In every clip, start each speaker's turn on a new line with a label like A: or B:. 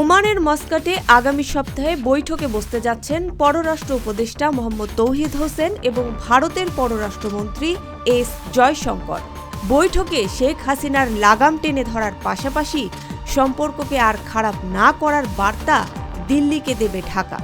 A: ওমানের মস্কাটে আগামী সপ্তাহে বৈঠকে বসতে যাচ্ছেন পররাষ্ট্র উপদেষ্টা মোহাম্মদ তৌহিদ হোসেন এবং ভারতের পররাষ্ট্রমন্ত্রী এস জয়শঙ্কর। বৈঠকে শেখ হাসিনার লাগাম টেনে ধরার পাশাপাশি সম্পর্ককে আর খারাপ না করার বার্তা দিল্লিকে দেবে ঢাকা।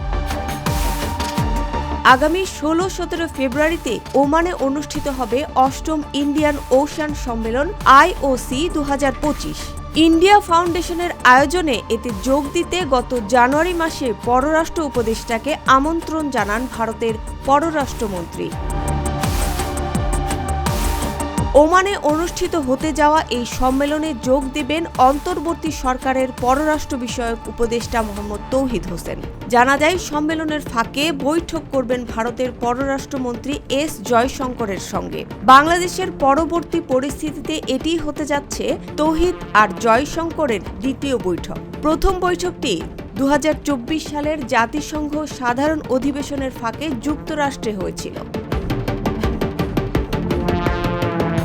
A: আগামী ষোলো সতেরো ফেব্রুয়ারিতে ওমানে অনুষ্ঠিত হবে অষ্টম ইন্ডিয়ান ওশান সম্মেলন আইওসি দু হাজার পঁচিশ। ইন্ডিয়া ফাউন্ডেশনের আয়োজনে এতে যোগ দিতে গত জানুয়ারি মাসে পররাষ্ট্র উপদেষ্টাকে আমন্ত্রণ জানান ভারতের পররাষ্ট্রমন্ত্রী। ওমানে অনুষ্ঠিত হতে যাওয়া এই সম্মেলনে যোগ দেবেন অন্তর্বর্তী সরকারের পররাষ্ট্র বিষয়ক উপদেষ্টা মোহাম্মদ তৌহিদ হোসেন। জানা যায়, সম্মেলনের ফাঁকে বৈঠক করবেন ভারতের পররাষ্ট্রমন্ত্রী এস জয়শঙ্করের সঙ্গে। বাংলাদেশের পরবর্তী পরিস্থিতিতে এটি হতে যাচ্ছে তৌহিদ আর জয়শঙ্করের দ্বিতীয় বৈঠক। প্রথম বৈঠকটি দু হাজার চব্বিশ সালের জাতিসংঘ সাধারণ অধিবেশনের ফাঁকে যুক্তরাষ্ট্রে হয়েছিল।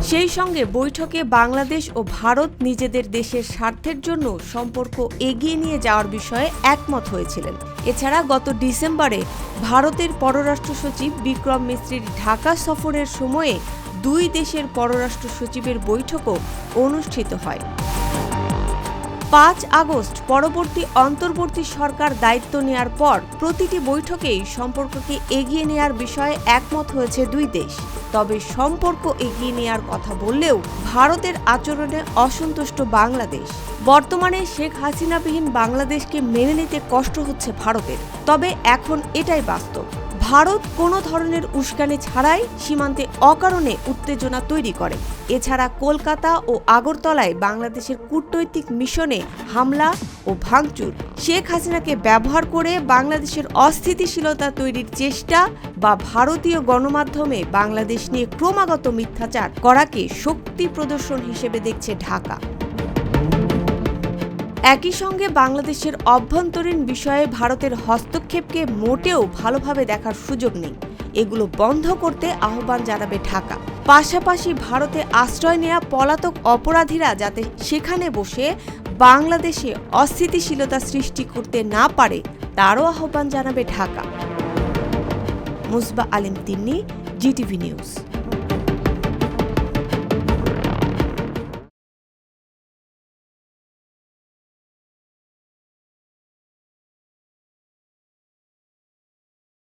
A: সেই সঙ্গে বৈঠকে বাংলাদেশ ও ভারত নিজেদের দেশের স্বার্থের জন্য সম্পর্ক এগিয়ে নিয়ে যাওয়ার বিষয়ে একমত হয়েছিলেন। এছাড়া গত ডিসেম্বরে ভারতের পররাষ্ট্র সচিব বিক্রম মিস্ত্রির ঢাকা সফরের সময়ে দুই দেশের পররাষ্ট্র সচিবের বৈঠকও অনুষ্ঠিত হয়। পাঁচ আগস্ট পরবর্তী অন্তর্বর্তী সরকার দায়িত্ব নেয়ার পর প্রতিটি বৈঠকেই সম্পর্ককে এগিয়ে নেয়ার বিষয়ে একমত হয়েছে দুই দেশ। তবে সম্পর্ক এগিয়ে নেয়ার কথা বললেও ভারতের আচরণে অসন্তুষ্ট বাংলাদেশ। বর্তমানে শেখ হাসিনাবিহীন বাংলাদেশকে মেনে নিতে কষ্ট হচ্ছে ভারতের। তবে এখন এটাই বাস্তব। ভারত কোনো ধরনের উস্কানি ছাড়াই সীমান্তে অকারণে উত্তেজনা তৈরি করে। এছাড়া কলকাতা ও আগরতলায় বাংলাদেশের কূটনৈতিক মিশনে হামলা ও ভাঙচুর। শেখ হাসিনাকে ব্যবহার করে বাংলাদেশের অস্থিতিশীলতা তৈরির চেষ্টা বা ভারতীয় গণমাধ্যমে বাংলাদেশ নিয়ে ক্রমাগত মিথ্যাচার করাকে শক্তি প্রদর্শন হিসেবে দেখছে ঢাকা। একই সঙ্গে বাংলাদেশের অভ্যন্তরীণ বিষয়ে ভারতের হস্তক্ষেপকে মোটেও ভালোভাবে দেখার সুযোগ নেই। এগুলো বন্ধ করতে আহ্বান জানাবে ঢাকা। পাশাপাশি ভারতে আশ্রয় নেওয়া পলাতক অপরাধীরা যাতে সেখানে বসে বাংলাদেশে অস্থিতিশীলতা সৃষ্টি করতে না পারে, তারও আহ্বান জানাবে Dhaka. Musba Alim Tinni, GTV news.